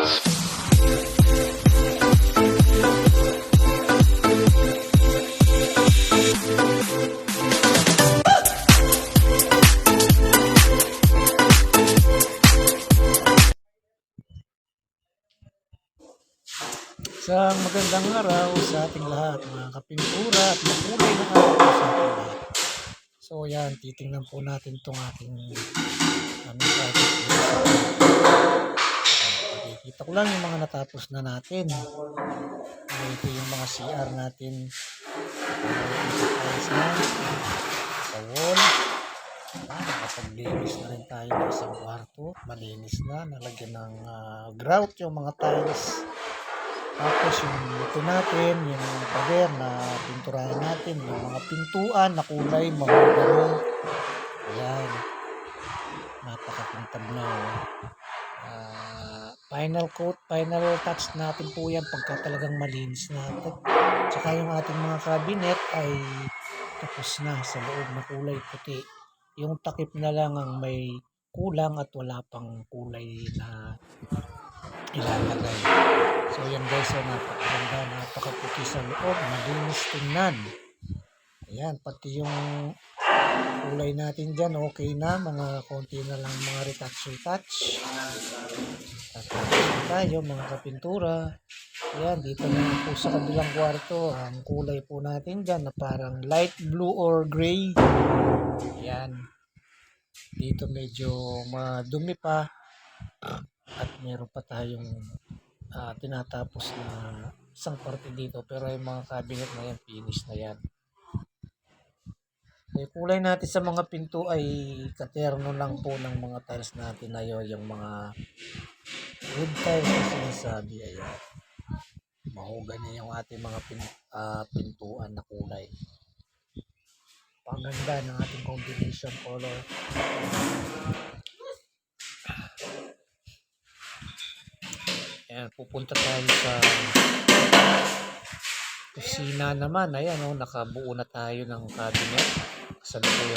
Isang magandang araw sa ating lahat, mga kapintura at makulay na araw sa ating lahat. So yan, titingnan po natin itong ating aming project sa Pakikita ko lang yung mga natapos na natin. Ito yung mga CR natin. Ayos na. Sa wall. Ah, nakapaglinis na rin tayo ng isang kwarto. Malinis na. Nalagyan ng ah, grout yung mga tiles. Tapos yung ito natin, yung pader na pinturahan natin, yung mga pintuan na kulay mahogany. Ayan. Napakapintab na. oh. Final coat, final touch natin po yan pagka talagang malinis natin. Tsaka yung ating mga cabinet ay tapos na sa loob na kulay puti. Yung takip na lang ang may kulang at wala pang kulay na ilalagay. So yan guys, oh, napakaganda, napakaputi sa loob, malinis tingnan. Ayan, pati yung kulay natin dyan, okay na, mga konti na lang mga retouch-retouch. Tapos na tayo, mga kapintura. Ayan, dito na po sa kabilang kwarto, ang kulay po natin dyan na parang light blue or gray. Ayan. Dito medyo madumi pa at meron pa tayong ah, tinatapos na isang parte dito pero yung mga cabinet na yan finish na yan yung kulay natin sa mga pinto ay katerno lang po ng mga tiles natin na yun, yung mga wood tiles na sinasabi ayan mahogany yung ating mga pin, ah, pintuan na kulay paganda ng ating combination color Ayan, pupunta tayo sa kusina naman. Ayan, oh, nakabuo na tayo ng cabinet. Sa loob.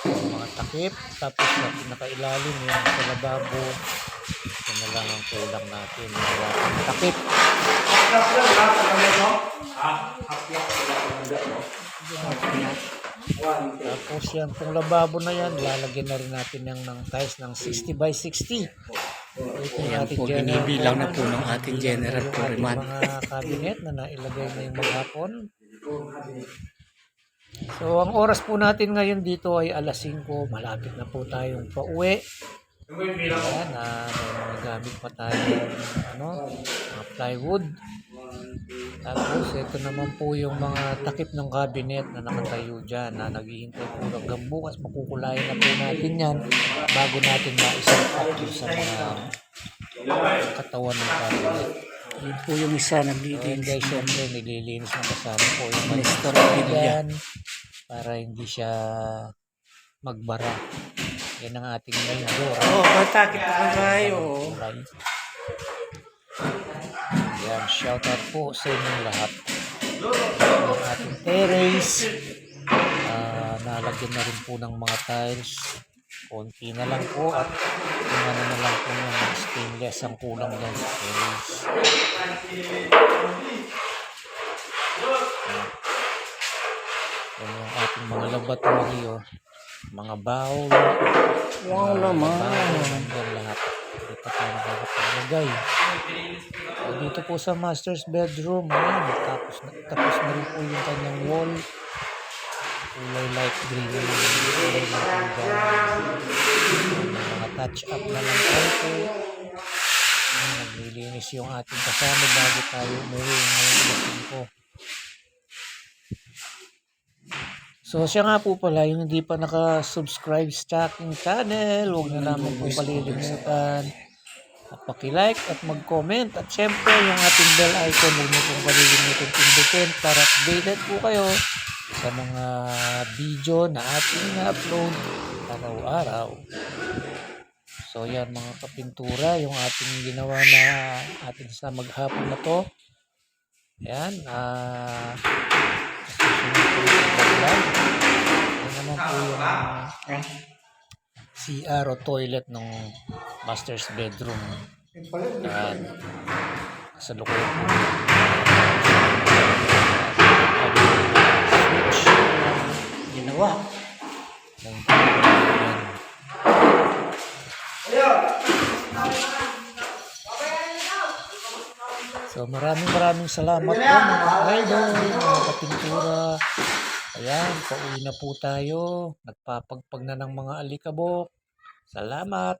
mga takip. Tapos na pinakailalim yung sa lababo. Ito na lang ang kulang natin. Wala pang takip. Tapos yan, kung lababo na yan, lalagyan na rin natin ng, ng tiles ng 60 by 60. Ito yung Yan ating po, binibilang na po ng ating general ating mga cabinet na nailagay na yung maghapon. So, ang oras po natin ngayon dito ay alas 5. Malapit na po tayong pauwi. Ayan, na may mga gamit pa tayo ano, plywood. Tapos, ito naman po yung mga takip ng cabinet na nakatayo dyan na naghihintay po hanggang bukas. Makukulayan na po natin yan bago natin maisang up sa mga katawan ng cabinet. Yun po yung isa naglilinis. guys, syempre nililinis na kasama po yung Nestor maliit Villa. yan para hindi siya magbara. Yan ang ating main door. Oh, patakit pa kayo. Kulay. Yan, shout out po sa inyong lahat. Ang ating terrace. Ah, nalagyan na rin po ng mga tiles. Konti na lang po at ano na lang po yung stainless ang kulang sa terrace. Yan yung ating mga laboratory, oh. Mga bowl. Wow mga naman. nandyan lahat. Hindi pa tayo nakakapaglagay. So, dito po sa master's bedroom, ayan, tapos na, tapos na rin po yung kanyang wall. Kulay light green na lang yung kulay ng mga touch up na lang konti. Ayan, naglilinis yung ating kasama bago tayo umuwi ngayong alas ko. So siya nga po pala, yung hindi pa naka-subscribe sa aking channel, huwag na naman po palilimutan at paki-like at mag-comment. At syempre, yung ating bell icon, huwag niyo pong palilimutan pindutin para updated po kayo sa mga video na ating upload araw-araw. So yan mga kapintura, yung ating ginawa na atin sa maghapon na to. Yan, vlog. Yan naman po yung ah, CR o toilet ng master's bedroom. Yan. Sa loob. Switch. Ginawa. Ng. So maraming maraming salamat po mga idol, mga kapintura. Ayan, pauwi na po tayo. Nagpapagpag na ng mga alikabok. Salamat.